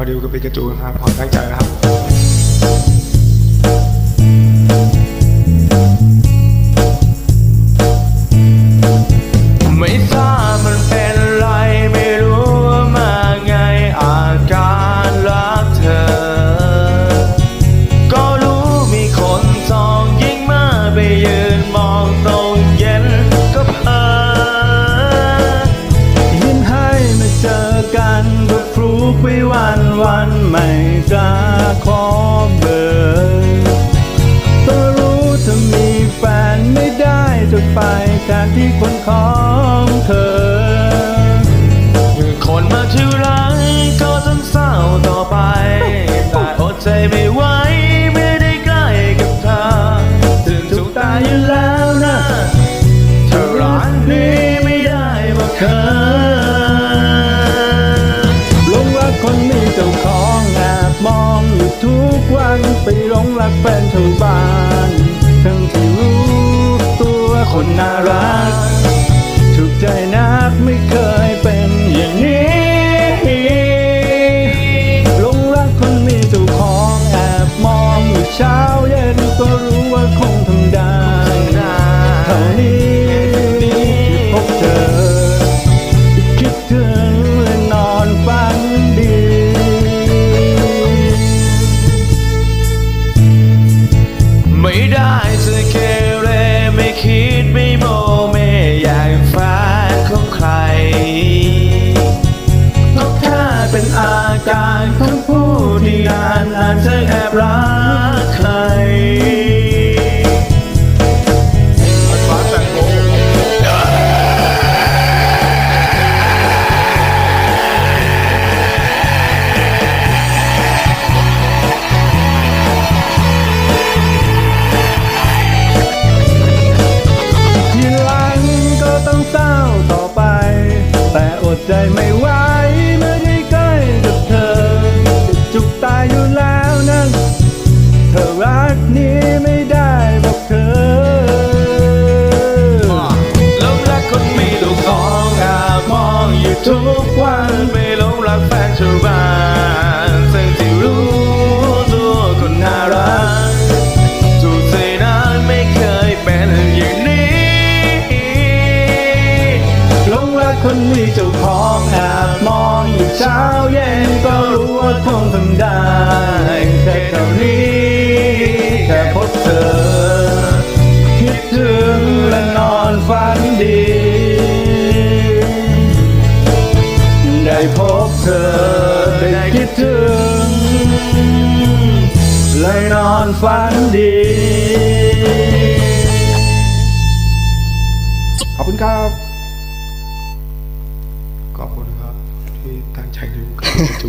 มาดูกับปิกระจูนครับขอตั้งใจนะครับ ไปแทนที่คนของเธอ คนมาที่รักก็ต้องเศร้าต่อไป แต่อดใจไม่ไหวไม่ได้ใกล้กับเธอ ถึงทุกตายอยู่แล้วนะเธอรักนี้ไม่ได้บอกเธอหลงรักคนมีเจ้าของแอบมองอยู่ทุกวันไปหลงรักแฟนชาวบ้านทั้ง คนน่ารัก ถูกใจนักไม่เคยเป็นอย่างนี้หลงรักคนมีเจ้าของแอบมองอยู่เช้าเย็นก็รู้ว่าคงทำได้เท่านี้ที่พบเธอ คิดถึงและนอนฝันดีไม่ได้เกเใจไม่ไหวเมื่อได้ใกล้กับเธอ จุกตายอยู่แล้วนั่นเธอรักนี้ไม่ได้บอกเธอลงรักคนมีลูกของอามองอยู่ทุกวันไม่ลงรักแฟนชาวบ้า มีเจ้าของแอบมองอยู่เช้าเย็นก็รู้ว่าคงทำได้แค่เท่านี้แค่พบเธอ คิดถึงและนอนฝันดี ได้พบเธอได้คิดถึงเลยนอนฝันดีขอบคุณครับ คุณครับ ที่ตั้งใจดูการปิกาจู